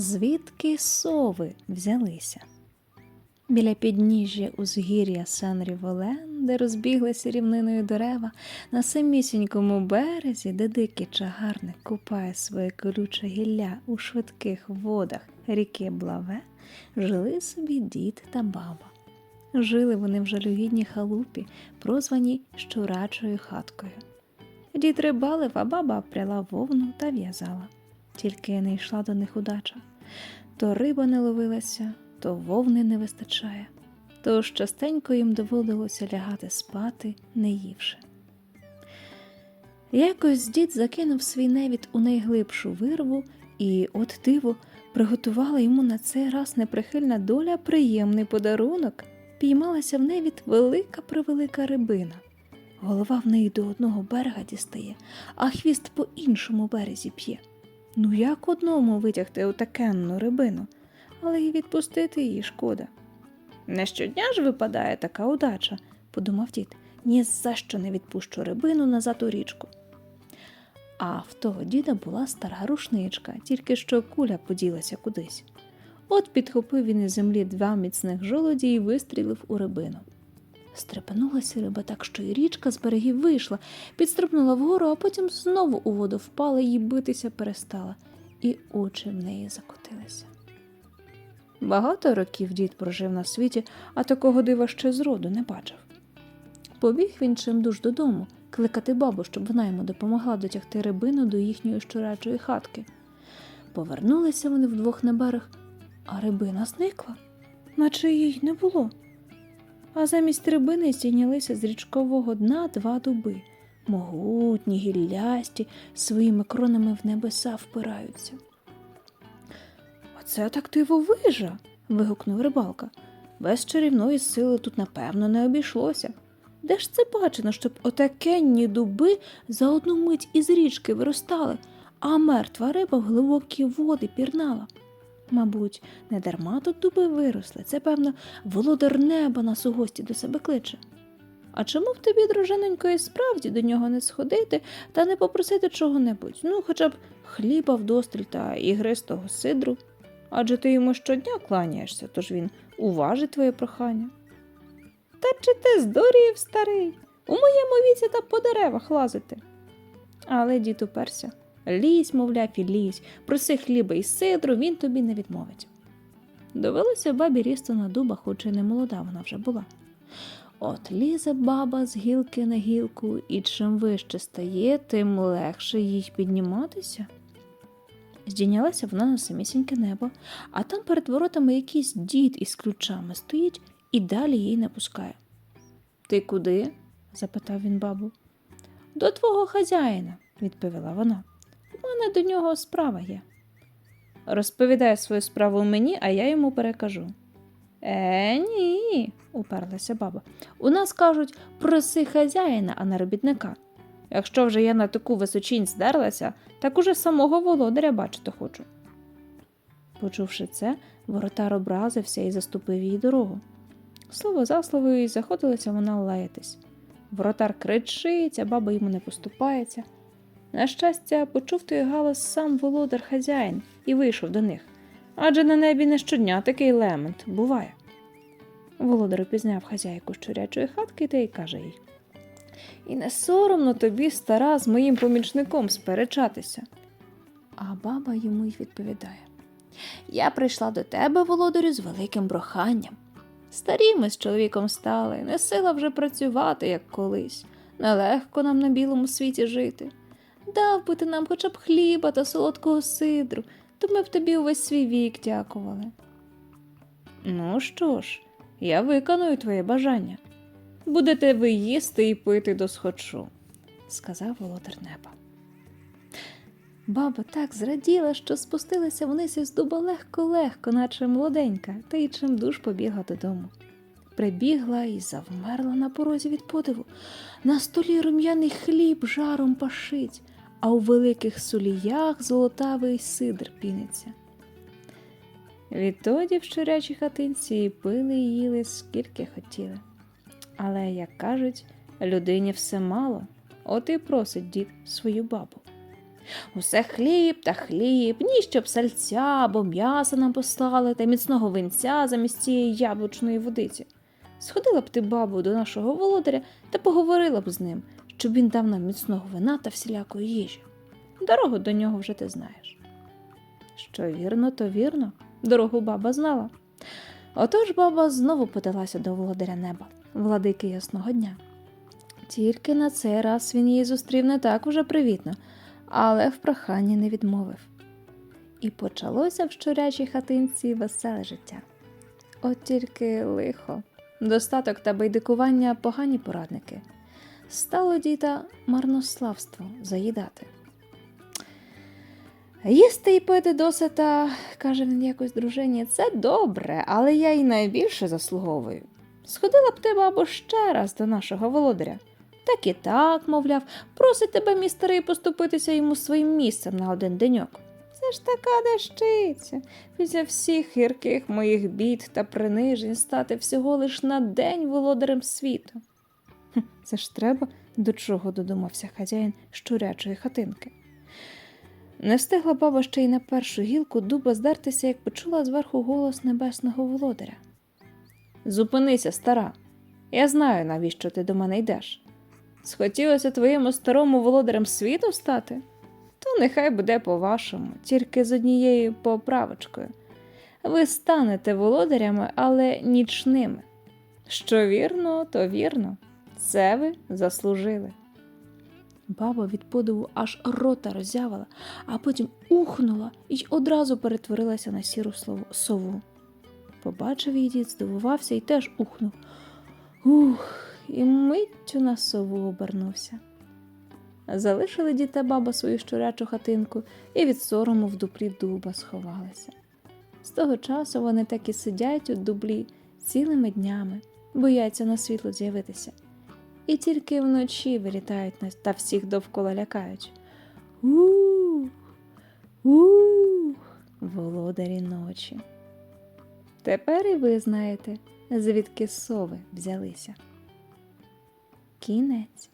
Звідки сови взялися? Біля підніжжя узгір'я Сан-Ріволен, де розбіглися рівниною дерева, на самісінькому березі, де дикий чагарник купає своє колюче гілля у швидких водах ріки Блаве, жили собі дід та баба. Жили вони в жалюгідній халупі, прозваній щурачою хаткою. Дід рибалив, а баба пряла вовну та в'язала. Тільки не йшла до них удача. То риба не ловилася, то вовни не вистачає, тож частенько їм доводилося лягати спати, не ївши. Якось дід закинув свій невід у найглибшу вирву, і, от диво, приготувала йому на цей раз неприхильна доля приємний подарунок. Піймалася в невід велика превелика рибина. Голова в неї до одного берега дістає, а хвіст по іншому березі п'є. Ну як одному витягти отакенну рибину, але й відпустити її шкода. Не щодня ж випадає така удача, подумав дід, ні за що не відпущу рибину назад у річку. А в того діда була стара рушничка, тільки що куля поділася кудись. От підхопив він із землі два міцних жолоді і вистрілив у рибину. Стрепенулася риба так, що і річка з берегів вийшла, підстрибнула вгору, а потім знову у воду впала і битися перестала, і очі в неї закотилися. Багато років дід прожив на світі, а такого дива ще зроду не бачив. Побіг він чимдуж додому, кликати бабу, щоб вона йому допомогла дотягти рибину до їхньої щурачої хатки. Повернулися вони вдвох на берег, а рибина зникла, наче їй не було. А замість рибини здійнялися з річкового дна два дуби, могутні, гіллясті, своїми кронами в небеса впираються. Оце так дивовижа. вигукнув рибалка. Без чарівної сили тут, напевно, не обійшлося. Де ж це бачено, щоб отакенні дуби за одну мить із річки виростали, а мертва риба в глибокі води пірнала? Мабуть, не дарма тут дуби виросли. Це, певно, володар неба нас у гості до себе кличе. А чому б тобі, дружинонько, і справді до нього не сходити та не попросити чого-небудь? Ну, хоча б хліба вдосталь та ігристого сидру. Адже ти йому щодня кланяєшся, тож він уважить твоє прохання. Та чи ти здурів, старий? У моєму віці та по деревах лазити. Але дід уперся. Лізь, мовляв, і лізь, проси хліба і сидру, він тобі не відмовить. Довелося бабі рісти на дуба, хоч і не молода вона вже була. От лізе баба з гілки на гілку, і чим вище стає, тим легше їй підніматися. Здійнялася вона на самісіньке небо, а там перед воротами якийсь дід із ключами стоїть і далі її не пускає. Ти куди? запитав він бабу. До твого хазяїна, відповіла вона. Мене до нього справа є. Розповідай свою справу мені, а я йому перекажу. Е, ні, уперлася баба. У нас кажуть, проси хазяїна, а не робітника. Якщо вже я на таку височінь здерлася, так уже самого володаря бачити хочу. Почувши це, воротар образився і заступив їй дорогу. Слово за слово, і заходилася вона лаятись. Воротар кричить, а баба йому не поступається. На щастя, почув той галас сам володар хазяїн і вийшов до них. Адже на небі не щодня такий лемент буває. Володар упізнав хазяйку щурячої хатки та й каже їй І не соромно тобі, стара, з моїм помічником сперечатися. А баба йому й відповідає Я прийшла до тебе, володарю, з великим проханням. Старі ми з чоловіком стали, не сила вже працювати, як колись. Нелегко нам на білому світі жити. Дав би ти нам хоча б хліба та солодкого сидру, то ми б тобі увесь свій вік дякували. Ну що ж, я виконую твоє бажання. Будете ви їсти і пити до схочу, сказав володар неба. Баба так зраділа, що спустилася вниз із дуба легко-легко, наче молоденька, та й чим душ побігла додому. Прибігла і завмерла на порозі від подиву. На столі рум'яний хліб жаром пашить, а у великих суліях золотавий сидр піниться. Відтоді в щурячій хатинці пили і їли скільки хотіли. Але, як кажуть, людині все мало, от і просить дід свою бабу. Усе хліб та хліб, ні щоб сальця або м'яса нам послали та міцного винця замість цієї яблучної водиці. Сходила б ти, бабу, до нашого володаря та поговорила б з ним, щоб він дав нам міцного вина та всілякої їжі. Дорогу до нього вже ти знаєш. Що вірно, то вірно, дорогу баба знала. Отож баба знову подалася до володаря неба, владики ясного дня. Тільки на цей раз він її зустрів не так уже привітно, але в проханні не відмовив. І почалося в щурячій хатинці веселе життя. От тільки лихо, достаток та байдикування погані порадники. Стало діта марнославство заїдати. Їсти і пити досита, каже він якось дружині, це добре, але я й найбільше заслуговую. Сходила б ти, бабо, ще раз до нашого володаря. Так і так, мовляв, просить тебе, мій старий, поступитися йому своїм місцем на один деньок. Це ж така дещиця. Після всіх гірких моїх бід та принижень стати всього лиш на день володарем світу. Це ж треба, до чого додумався хазяїн щурячої хатинки. Не встигла баба ще й на першу гілку дуба здертися, як почула зверху голос небесного володаря. Зупинися, стара. Я знаю, навіщо ти до мене йдеш. Схотілося твоєму старому володарем світу стати? То нехай буде по-вашому, тільки з однією поправочкою. Ви станете володарями, але нічними. Що вірно, то вірно. Це ви заслужили. Баба від подиву аж рота роззявила, а потім ухнула і одразу перетворилася на сіру сову. Побачив її дід, здивувався і теж ухнув. Ух, і миттю на сову обернувся. Залишили дід та баба свою щурячу хатинку і від сорому в дуплі дуба сховалися. З того часу вони так і сидять у дублі цілими днями, бояться на світло з'явитися. І тільки вночі вилітають на- та всіх довкола лякають. Ух, ух, володарі ночі. Тепер і ви знаєте, звідки сови взялися. Кінець.